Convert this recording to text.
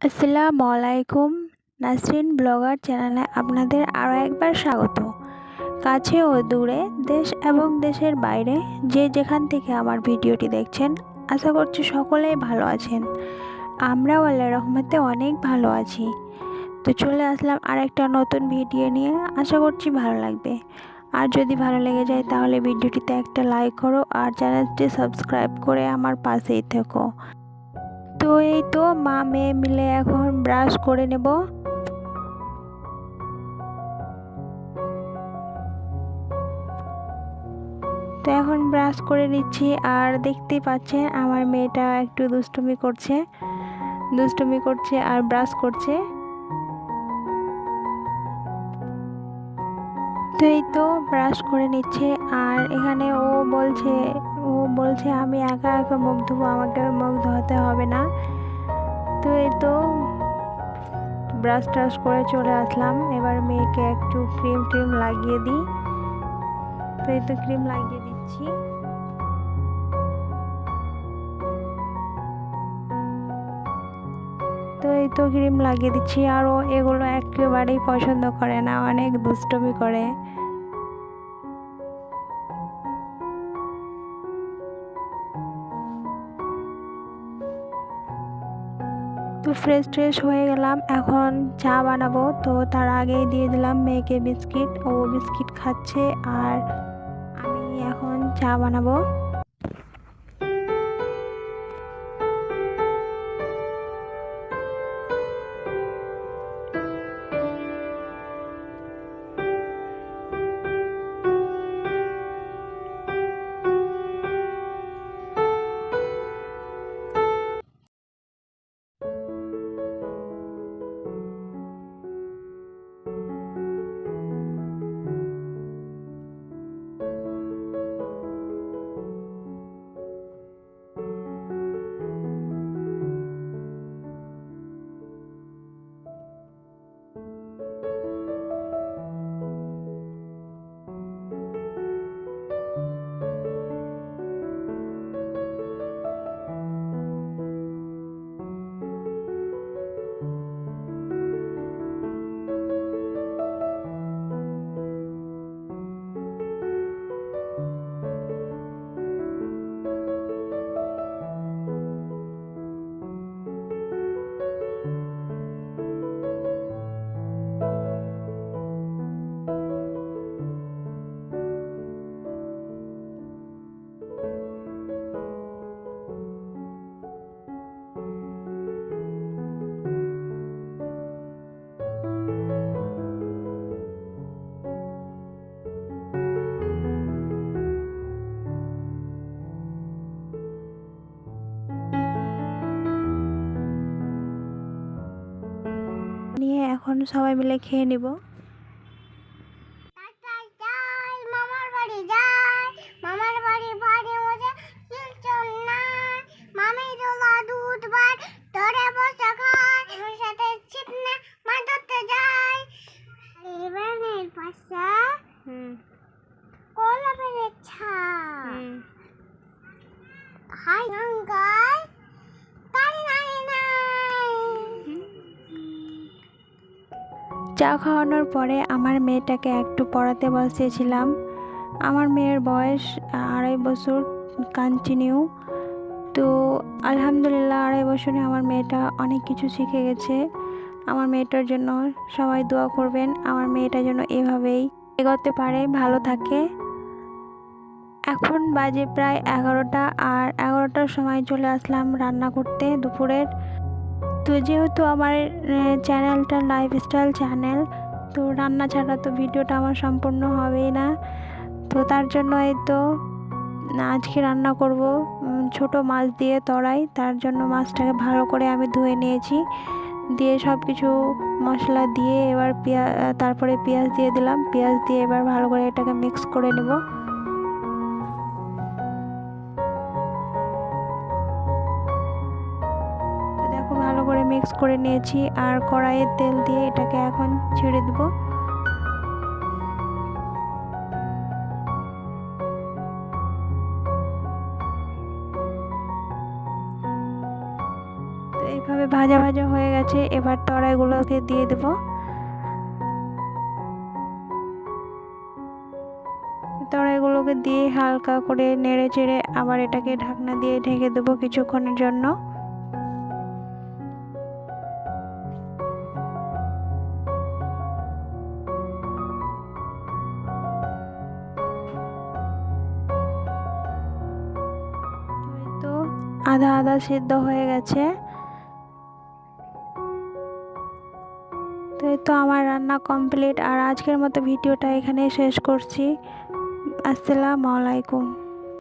আসসালামু আলাইকুম। নাসরিন ব্লগার চ্যানেলে আপনাদের আরও একবার স্বাগত। কাছে ও দূরে দেশ এবং দেশের বাইরে যে যেখান থেকে আমার ভিডিওটি দেখছেন, আশা করছি সকলেই ভালো আছেন। আমরাও আল্লাহ রহমতে অনেক ভালো আছি। তো চলে আসলাম আর একটা নতুন ভিডিও নিয়ে, আশা করছি ভালো লাগবে। আর যদি ভালো লেগে যায় তাহলে ভিডিওটিতে একটা লাইক করো আর চ্যানেলটি সাবস্ক্রাইব করে আমার পাশেই থেকো। তো এই তো মা মেয়ে মিলে এখন ব্রাশ করে নেব। তো এখন ব্রাশ করে নিচ্ছি আর দেখতেই পাচ্ছেন আমার মেয়েটা একটু দুষ্টুমি করছে। দুষ্টুমি করছে আর ব্রাশ করছে। তো এই তো ব্রাশ করে নিচ্ছে আর এখানে ও বলছে ও বলছে, আমি একা একা মুখ ধুবো, আমাকে মুখ ধোয়াতে হবে না। তো এই তো ব্রাশ ট্রাশ করে চলে আসলাম। এবার মেয়েকে একটু ক্রিম ট্রিম লাগিয়ে দিই। তো এই তো ক্রিম লাগিয়ে দিচ্ছি। তো এই তো ক্রিম লাগিয়ে দিচ্ছি। আর ও এগুলো একেবারেই পছন্দ করে না, অনেক দুষ্টমি করে। তো ফ্রেশ ট্রেশ হয়ে গেলাম, এখন চা বানাবো। তো তার আগেই দিয়ে দিলাম মেয়েকে বিস্কিট, ও বিস্কিট খাচ্ছে আর আমি এখন চা বানাবো। এখন সবাই মিলে খেয়ে নিব। টাটাই চা খাওয়ানোর পরে আমার মেয়েটাকে একটু পড়াতে বসিয়েছিলাম। আমার মেয়ের বয়স আড়াই বছর কন্টিনিউ তো আলহামদুলিল্লাহ আড়াই বছরে আমার মেয়েটা অনেক কিছু শিখে গেছে। আমার মেয়েটার জন্য সবাই দোয়া করবেন, আমার মেয়েটার জন্য এভাবেই এগোতে পারে, ভালো থাকে। এখন বাজে প্রায় এগারোটা, আর এগারোটার সময় চলে আসলাম রান্না করতে দুপুরের। তো যেহেতু আমার চ্যানেলটা লাইফস্টাইল চ্যানেল তো রান্না ছাড়া তো ভিডিওটা আমার সম্পূর্ণ হবেই না। তো তার জন্য এই তো, আজকে রান্না করব ছোট মাছ দিয়ে তরাই। তার জন্য মাছটাকে ভালো করে আমি ধুয়ে নিয়েছি। দিয়ে সব কিছু মশলা দিয়ে এবার পেঁয়াজ তারপরে পেঁয়াজ দিয়ে দিলাম। পেঁয়াজ দিয়ে এবার ভালো করে এটাকে মিক্স করে নেব। করে মিক্স করে নিয়েছি আর কড়াইয়ে তেল দিয়ে এটাকে এখন ছেড়ে দেবো। এইভাবে ভাজা ভাজা হয়ে গেছে, এবার তরাইগুলোকে দিয়ে দেবো। তরকারিগুলোকে দিয়ে হালকা করে নেড়ে চেড়ে আবার এটাকে ঢাকনা দিয়ে ঢেকে দেবো কিছুক্ষণের জন্য। আধা আধা সিদ্ধ হয়ে গেছে। তো এই তো আমার রান্না কমপ্লিট আর আজকের মতো ভিডিওটা এখানেই শেষ করছি। আসসালামু আলাইকুম।